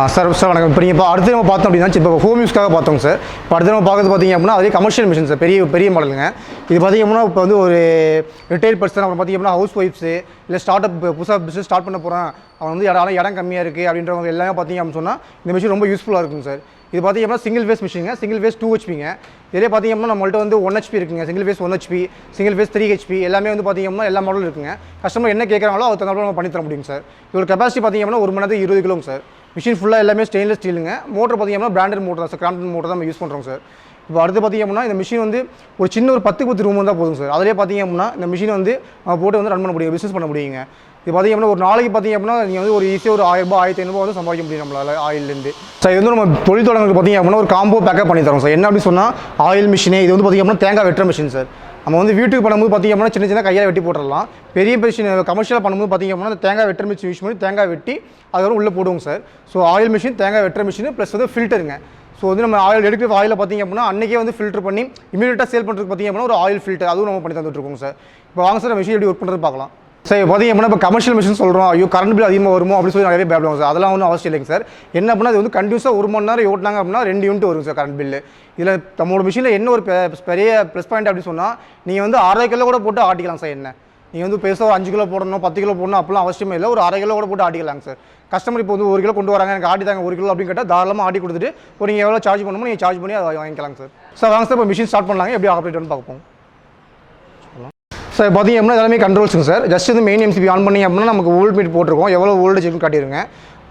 Sir sir வணக்கம். இப்போ நீங்கள் இப்போ அடுத்து நம்ம பார்த்தோம் அப்படின்னா இப்போ ஹோம் யூஸ்க்காக பார்த்தோங்க சார். இப்போ அடுத்து நம்ம பார்க்குறது பார்த்தீங்க அப்படின்னா அதே கமர்ஷியல் மிஷின் சார். பெரிய பெரிய மாடலுங்க இது பார்த்தீங்க அப்படின்னா இப்போ வந்து ஒரு ரிட்டைல் பர்சன் அப்புறம் பார்த்தீங்க அப்படின்னா ஹவுஸ் ஒய்ஃப்ஸு இல்லை ஸ்டார்ட் அப் புதுசாக பிஸ்னஸ் ஸ்டார்ட் பண்ண போகிறேன் அவன் வந்து இடம் இடம் கம்மியாக இருக்குது அப்படின்றவங்க எல்லாமே பார்த்திங்க அப்படின்னு சொன்னால் இந்த மிஷின் ரொம்ப யூஸ்ஃபுல்லாக இருக்குங்க சார். இது பார்த்தீங்க அப்படின்னா சிங்கிள் ஃபேஸ் மிஷினுங்க சிங்கிள் ஃபேஸ் டூ ஹெச்பிங்க இதே பார்த்தீங்கன்னா அப்படின்னா நம்மள்ட்ட வந்து ஒன் ஹெச்பி இருக்குங்க. Single phase one HP single phase three HP எல்லாமே வந்து பார்த்தீங்கன்னா அப்படின்னா எல்லா மாடலும் இருக்குங்க. கஸ்டமர் என்ன கேட்குறாங்களோ அது தகுந்த நம்ம பண்ணி தர முடியும் சார் இதோட கெப்பாசிட்டி பார்த்தீங்கன்னா அப்படின்னா ஒரு மணி நேரத்துக்கு இருபது கிலோங்க சார் மிஷின் ஃபுல்லாக எல்லாமே ஸ்டெயின்லெஸ் ஸ்டீலுங்க மோட்டர் பார்த்தீங்கன்னா பிராண்டட் மோட்டர் தான் சார் கிராம்டன் மோட்டர் தான் நம்ம யூஸ் பண்ணுறோம் சார் இப்போ அடுத்து பார்த்தீங்க அப்படின்னா இந்த மிஷின் வந்து ஒரு சின்ன ஒரு பத்து பத்து ரூம் வந்தால் போதும் சார் அதிலே பார்த்தீங்க அப்படின்னா இந்த மிஷின் வந்து போட்டு வந்து ரன் பண்ண முடியும் பிஸ்னஸ் பண்ண முடியுங்க. இது பார்த்தீங்க அப்படின்னா ஒரு நாளைக்கு பார்த்தீங்க அப்படின்னா நீங்கள் வந்து ஒரு ஈஸியாக ஒரு ஆயிரம் ரூபாய் ஆயிரத்தி ஐநூறுபா வந்து சம்பாதிக்க முடியும் நம்மளால் ஆயிலேருந்து சார் இது வந்து நம்ம தொழில் தொடங்குறது பார்த்தீங்க அப்படின்னா ஒரு காம்போ பேக்கப் பண்ணி தரோம் சார் என்ன அப்படின்னு சொன்னால் ஆயில் மிஷினே இது வந்து பார்த்தீங்க அப்படின்னா தேங்காய் வெட்டுற மிஷின் சார் நம்ம வந்து வீட்டுக்கு பண்ணும்போது பார்த்தீங்க அப்படின்னா சின்ன சின்ன கையால் வெட்டி போட்டுடலாம் பெரிய மிஷின் கமர்ஷியலாக பண்ணும்போது பார்த்தீங்க அப்படின்னா அந்த தேங்காய் வெட்டுற மிஷின் யூஸ் பண்ணி தேங்காய் வெட்டி அதுக்கப்புறம் உள்ளே போடுவோங்க சார் ஸோ ஆயில் மிஷின் தேங்காய் வெட்டுற மிஷின் ப்ளஸ் வந்து ஃபில்டருங்க ஸோ வந்து நம்ம ஆயில் எடுக்கிற ஆயில் பார்த்தீங்க அப்படின்னா அன்றைக்கே வந்து ஃபில்டர் பண்ணி இமீடியட்டாக சேல் பண்ணுறதுக்கு பார்த்தீங்க அப்படின்னா ஒரு ஆயில் ஃபில்டர் அதுவும் நம்ம பண்ணி தந்துட்டுருக்கோம் சார். இப்போ வாங்க சார் மிஷின் எப்படி ஒர்க் பண்ணுறது பார்க்கலாம். சார் இப்போ பார்த்தீங்க அப்படின்னா இப்போ கமர்ஷியல் மிஷின் சொல்கிறோம் ஐயோ கரண்ட் பில் அதிகமாக வருமோ அப்படின்னு சொல்லி நிறைய பயப்படுவாங்க சார். அதெல்லாம் ஒன்றும் அவசியம் இல்லைங்க சார். என்ன அப்படின்னா அது வந்து கண்டினியூஸாக ஒரு மணி நேரம் ஓட்டினாங்க அப்படின்னா ரெண்டு யூனிட் வரும் சார் கரண்ட் பில்லு இதில் நம்மளோட மிஷினில் என்ன ஒரு பெரிய ப்ளஸ் பாயிண்ட் அப்படின்னு சொன்னால் நீங்கள் வந்து அரை கிலோ கூட போட்டு ஆட்டிக்கலாம் சார் என்ன? நீங்கள் வந்து பெருசாக ஒரு அஞ்சு கிலோ போடணும் பத்து கிலோ போடணும் அப்படிலாம் அவசியமே இல்லை. ஒரு அரை கிலோ கூட போட்டு ஆடிக்கலாங்க சார். கஸ்டமர் இப்போ வந்து ஒரு கிலோ கொண்டு வராங்க எனக்கு ஆட்டி தாங்க ஒரு கிலோ அப்படின்னு கேட்டால் தாராளமாக ஆட்டி கொடுத்துட்டு ஒரு நீங்கள் எவ்வளோ சார்ஜ் பண்ணணுமோ நீங்கள் சார்ஜ் பண்ணி அதை வாங்கிக்கலாங்க சார். சார் வாங்க சார் இப்போ மிஷின் ஸ்டார்ட் பண்ணலாங்க. எப்படி ஆப்ரேட் பார்ப்போம். சார் பார்த்தீங்க அப்படின்னா எல்லாமே கண்ட்ரோல்ஸுங்க சார். ஜஸ்ட் வந்து மெயின் எம்சிபி ஆன் பண்ணி அப்படின்னா நமக்கு ஓல்ட் மீட் போட்டிருக்கோம். எவ்வளோ வோல்டேஜ்னு காட்டிடுங்க.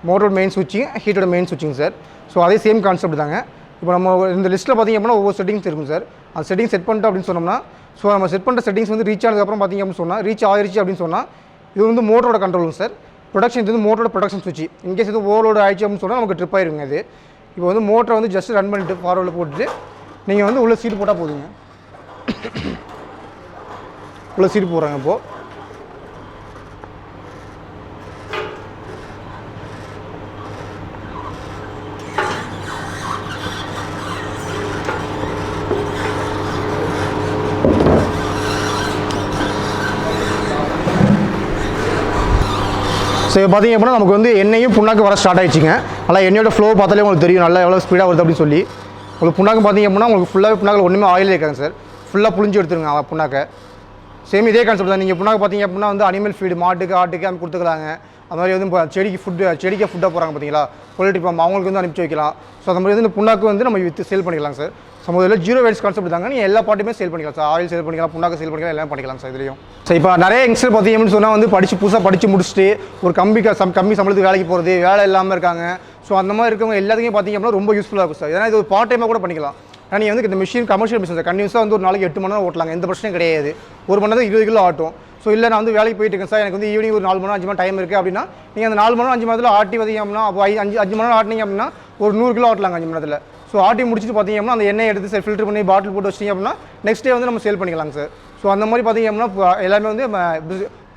மோட்டரோட மெயின் சுவிட்சிங் ஹீட்டோட மெயின் சுவிட்சிங் சார். ஸோ அதே சேம் கான்செப்ட் தாங்க. இப்போ நம்ம இந்த லிஸ்ட்டில் பார்த்தீங்க அப்படின்னா ஒவ்வொரு செட்டிங்ஸ் இருக்கும் சார். அந்த செட்டிங் செட் பண்ணிட்டோம் அப்படின்னு சொன்னோம்னா ஸோ நம்ம செட் பண்ணுற செட்டிங்ஸ் வந்து ரீச் ஆனதுக்கப்புறம் பார்த்திங்க அப்படின்னு சொன்னால் ரீச் ஆயிடுச்சு அப்படின்னு சொன்னால் இது வந்து மோட்டரோட கண்ட்ரோலுங்க சார் ப்ரொடக்ஷன் இது வந்து மோட்டரோட ப்ரொடக்ஷன் சுவிட்ச் இன்கேஸ் இது ஓவர்லோடு ஆயிடுச்சு அப்படின்னு சொன்னால் நமக்கு ட்ரிப் ஆயிருங்க அது இப்போ வந்து மோட்டரை வந்து ஜஸ்ட் ரன் பண்ணிட்டு ஃபார்வர்டில் போட்டுட்டு நீங்கள் வந்து உள்ள சீட் போட்டால் போதுங்க. உள்ள சீட் போடுறாங்க இப்போது ஸோ இப்போ பார்த்தீங்க அப்படின்னா நமக்கு வந்து எண்ணெயும் புண்ணாக்கு வர ஸ்டார்ட் ஆயிடுச்சுங்க. நல்லா எண்ணெயோட ஃப்ளோ பார்த்தாலே உங்களுக்கு தெரியும் நல்லா எவ்வளோ ஸ்பீடாக வருது அப்படின்னு சொல்லி. உங்களுக்கு புண்ணாக்கு பார்த்தீங்க அப்படின்னா உங்களுக்கு ஃபுல்லாகவே புண்ணாக்கில் ஒன்றுமே ஆயில் இருக்காங்க சார் ஃபுல்லாக புளிஞ்சு எடுத்துருங்க அவன் புண்ணாக்கை. சேம் இதே கான்செப்ட் தான். நீங்கள் புண்ணாக்கு பார்த்தீங்க அப்படின்னா வந்து அனிமல் ஃபீடு மாட்டுக்கு ஆட்டுக்கு அமைப்பு கொடுத்துக்கலாங்க. அது மாதிரி வந்து இப்போ செடிக்கு ஃபுட்டு செடிக்கு ஃபுட்டாக போகிறாங்க பார்த்தீங்களா பொலிட்டி ஃபார்ம் அவங்களுக்கு வந்து அனுப்பிச்சி வைக்கலாம். ஸோ அந்த மாதிரி வந்து இந்த புண்ணாக்கு வந்து நம்ம வித்து சேல் பண்ணிக்கலாம் சார் ஸோ முதல்ல ஜீரோ வேஸ்ட் கான்செப்ட் தாங்க. நீங்கள் எல்லா பாட்டுமே சேல் பண்ணிக்கலாம் சார் ஆயில் சேல் பண்ணிக்கலாம் புண்ணாக்கு சேல் பண்ணிக்கலாம் எல்லாம் பண்ணிக்கலாம் சார் இதுலையும். ஸோ இப்போ நிறைய யங்ஸ்டர் பார்த்தீங்கன்னு சொன்னால் வந்து படித்து புதுசாக படித்து முடிச்சுட்டு ஒரு கம்பி சம் கம்மி சம்பளத்துக்கு வேலைக்கு போகிறது வேலை இல்லாமல் இருக்காங்க. ஸோ அந்த மாதிரி இருக்கவங்க எல்லாத்துக்கும் பார்த்தீங்க அப்படின்னா ரொம்ப யூஸ்ஃபுல்லாக இருக்கும் சார் ஏன்னா இது ஒரு பார்ட் டைமாக கூட பண்ணிக்கலாம். ஆனால் நீங்கள் வந்து இந்த மிஷின் கமர்ஷியல் மிஷின் சார் கண்டினியூஸாக வந்து ஒரு நாளைக்கு எட்டு மணி நேரம் ஓட்டலாங்க. எந்த பிரச்சனையும் கிடையாது. ஒரு மணி நேரம் இருபது கிலோ ஆட்டும். ஸோ இல்லை நான் வந்து வேலைக்கு போயிட்டு இருக்கேன் சார் எனக்கு வந்து ஈவினிங் ஒரு நாலு மணி நேரம் அஞ்சு மணி டைம் இருக்குது அப்படின்னா நீங்கள் அந்த நாலு மணி நேரம் அஞ்சு மணி நேரத்தில் ஆட்டி வந்தீங்க அப்படின்னா அப்போ அஞ்சு அஞ்சு மணி நேரம் ஆட்டினீங்க அப்படின்னா ஒரு நூறு கிலோ ஆட்டலாங்க அஞ்சு மணி நேரத்தில். ஸோ ஆட்டி முடிச்சுட்டு பார்த்தீங்க அப்படின்னா அந்த எண்ணெய் எடுத்து சார் ஃபில்டர் பண்ணி பாட்டில் போட்டு வச்சிங்க அப்படின்னா நெக்ஸ்ட் டே வந்து நம்ம சேல் பண்ணிக்கலாங்க சார் ஸோ அந்த மாதிரி பார்த்தீங்க அப்படின்னா எல்லாமே வந்து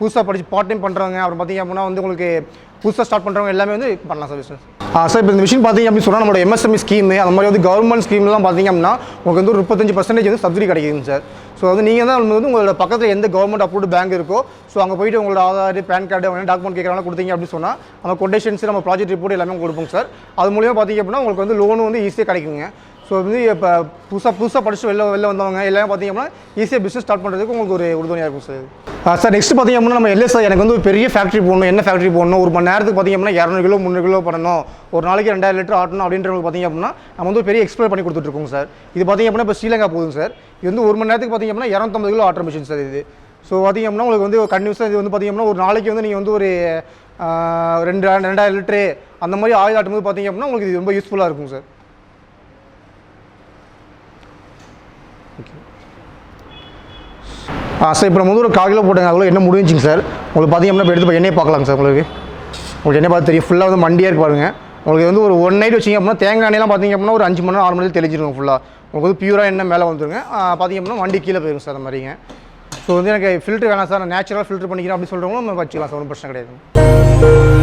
புதுசாக படிச்சு பார்ட் டைம் பண்ணுறவங்க அப்புறம் பார்த்தீங்க அப்படின்னா வந்து உங்களுக்கு புதுசாக ஸ்டார்ட் பண்ணுறவங்க எல்லாமே வந்து பண்ணலாம் சார் பிஸ்னஸ் ஆ சார் இப்போ இந்த மிஷின் பார்த்தீங்க அப்படின்னு சொன்னால் நம்மளோட எம்எஸ்எம்இ ஸ்கீம் அந்த மாதிரி வந்து கவர்மெண்ட் ஸ்கீம்லாம் பார்த்திங்க அப்படின்னா உங்களுக்கு வந்து ஒரு முப்பத்தஞ்சு பர்சன்டேஜ் வந்து சப்சிடி கிடைக்குதுங்க சார் ஸோ வந்து நீங்கள் தான் வந்து உங்களோட பக்கத்தில் எந்த கவர்மெண்ட் அப்ரூவ்டு பேங்க் இருக்கோ ஸோ அங்கே போயிட்டு உங்களோட ஆதார் பேன் கார்டு அவங்க டாக்குமெண்ட் கேட்குறாங்க கொடுத்தீங்க அப்படின்னு சொன்னால் நம்ம கொட்டேஷன்ஸ் நம்ம ப்ராஜெக்ட் ரிப்போர்ட் எல்லாமே கொடுப்போம் சார் அது மூலியமாக பார்த்தீங்க அப்படின்னா உங்களுக்கு வந்து லோனும் வந்து ஈஸியாக கிடைக்குங்க. ஸோ வந்து இப்போ புதுசாக புதுசாக படித்து வெளில வெளில வந்தவங்க எல்லாமே பார்த்திங்க அப்படின்னா ஈஸியாக பிஸ்னஸ் ஸ்டார்ட் பண்ணுறதுக்கு உங்களுக்கு ஒரு உறுதுணையாக இருக்கும் சார் சார் நெக்ஸ்ட் பார்த்தீங்க அப்படின்னா நம்ம சார் எனக்கு வந்து ஒரு பெரிய ஃபேக்ட்ரி போடணும். என்ன ஃபேக்ட்ரி போடணும்? ஒரு மணி நேரத்துக்கு பார்த்தீங்க அப்படின்னா இரநூறு கிலோ முந்நூறு கிலோ பண்ணணும். ஒரு நாளைக்கு ரெண்டாயிரம் லிட்டர் ஆட்டணும் அப்படின்றவங்க பார்த்தீங்க அப்படின்னா நம்ம வந்து பெரிய எக்ஸ்ப்ளோர் பண்ணி கொடுத்துட்ருக்கோம் சார் இது பார்த்தீங்க அப்படின்னா இப்போ ஸ்ரீலங்கா போதும் சார் இது வந்து ஒரு மணி நேரத்துக்கு பார்த்தீங்க அப்படின்னா இரநூத்தம்பது கிலோ ஆட்டர் மிஷின் சார் இது. ஸோ பார்த்தீங்க அப்படின்னா உங்களுக்கு வந்து கண்டினியூஸாக இது வந்து பார்த்திங்க அப்படின்னா ஒரு நாளைக்கு வந்து நீங்கள் வந்து ஒரு ரெண்டு ரெண்டாயிரம் லிட்டரு அந்த மாதிரி ஆயில் ஆட்டும்போது பார்த்தீங்க அப்படின்னா உங்களுக்கு இது ரொம்ப யூஸ்ஃபுல்லாக இருக்கும் சார் ஆ சார் இப்போ நம்ம வந்து ஒரு கால் கிலோ போட்டாங்க அதில் என்ன முடிஞ்சுங்க சார் உங்களுக்கு பார்த்தீங்க அப்படின்னா இப்போ எடுத்து எண்ணெய் பார்க்கலாங்க சார் உங்களுக்கு. உங்களுக்கு எண்ணெய் பார்த்து தெரியும். ஃபுல்லாக வந்து மண்டியாக இருக்கு பாருங்கள் உங்களுக்கு வந்து ஒரு ஒன் நைட் வச்சிங்க அப்படின்னா தேங்காய் எண்ணெய்லாம் பார்த்திங்க அப்படின்னா ஒரு அஞ்சு மணி நேரம் ஆறு மணி நேரம் தெளிச்சிருக்கும் ஃபுல்லாக உங்களுக்கு வந்து பியூராக எண்ணெய் மேலே வந்துருங்க. பார்த்திங்க அப்படின்னா வண்டி கீழே போயிடும் சார் அந்த மாதிரிங்க. ஸோ வந்து எனக்கு ஃபில்ட்ரு வேணாம் சார் நான் நேச்சுரலாக ஃபில்ட்ரு பண்ணிக்கிறேன் அப்படின்னு சொல்கிறவங்களும் நம்ம வச்சுக்கலாம் சார் ஒன்றும் பிரச்சனை கிடையாது.